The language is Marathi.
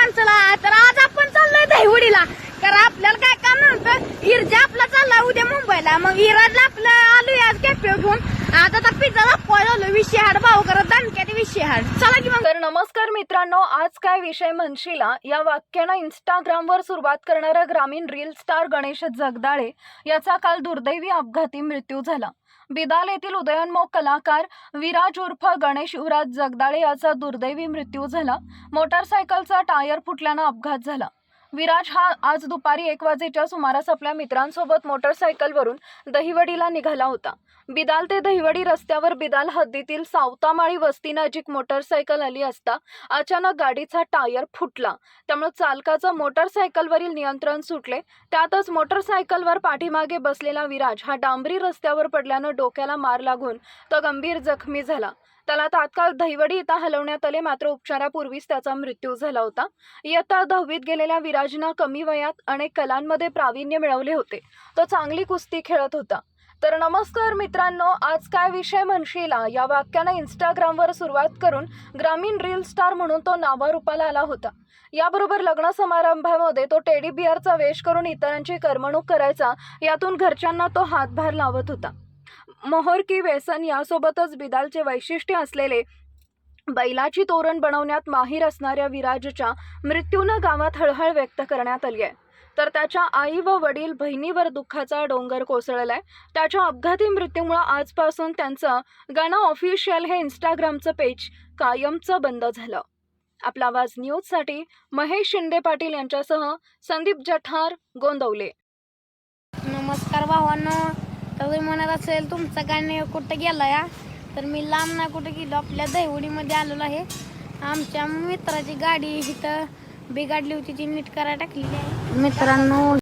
माणसाला चला तर आज आपण चाललोय दहिवडीला. तर आपल्याला काय काम नव्हतं इरजा आपला चालला उद्या मुंबईला. मग इराजला आपलं आलोय आज कॅफे घेऊन. आज आता पिझ्झा विषय हाड भाऊ करत दानक्यात विषय हाड. चला की मग. तर नमस्कार मित्रांनो आज काय विषय म्हणशीला या वाक्यानं इंस्टाग्रामवर सुरुवात करणारा ग्रामीण रील स्टार गणेश जगदाळे याचा काल दुर्दैवी अपघाती मृत्यू झाला. बिदाल येथील उदयोन्मुख कलाकार विराज उर्फ गणेश युवराज जगदाळे याचा दुर्दैवी मृत्यू झाला. मोटारसायकलचा टायर फुटल्यानं अपघात झाला. विराज हा आज दुपारी एक वाजेच्या सुमारास आपल्या मित्रांसोबत मोटरसायकलवरून दहिवडीला निघाला होता. बिदाल ते दहिवडी रस्त्यावर बिदाल हद्दीतील सावतामाळी वस्ती नजीक मोटरसायकल आली असता अचानक गाडीचा टायर फुटला. त्यामुळे चालकाचं मोटरसायकलवरील नियंत्रण सुटले. त्यातच मोटरसायकलवर पाठीमागे बसलेला विराज हा डांबरी रस्त्यावर पडल्यानं डोक्याला मार लागून तो गंभीर जखमी झाला. त्याला तात्काळ दहिवडी इथं हलवण्यात आले. मात्र उपचारापूर्वीच त्याचा मृत्यू झाला होता. इयत्ता दहावीत गेलेल्या विराजनं कमी वयात अनेक कलांमध्ये प्रावीण्य मिळवले होते. तो चांगली कुस्ती खेळत होता. तर नमस्कार मित्रांनो आज काय विषय म्हणशीला? या वाक्यानं इंस्टाग्रामवर सुरुवात करून ग्रामीण रील स्टार म्हणून तो नावारूपाला आला होता. याबरोबर लग्न समारंभामध्ये तो टेडी बिअरचा वेश करून इतरांची करमणूक करायचा यातून घरच्यांना तो हातभार लावत होता. मोहर की व्यसन यासोबतच बिदालचे वैशिष्ट्य असलेले बैलाची तोरण बनवण्यात माहीर असणाऱ्या विराजच्या मृत्यूनं गावात हळहळ व्यक्त करण्यात आली आहे. तर त्याच्या आई व वडील बहिणीवर दुःखाचा डोंगर कोसळलाय. त्याच्या अपघाती मृत्यूमुळं आजपासून त्यांचं गाणं ऑफिशियल हे इंस्टाग्रामचं पेज कायमचं बंद झालं. आपला आवाज न्यूजसाठी महेश शिंदे पाटील यांच्यासह संदीप जठार गोंदवले. नमस्कार भावांना. तर म्हणत असेल तुमचा गाणे कुठं गेला या तर मी लांब ना कुठं गेलो आपल्या दहिवडीमध्ये आलेलो आहे. आमच्या मित्राची गाडी इथं बिघडली होती ती नीट करायला टाकलेली आहे. मित्रांनो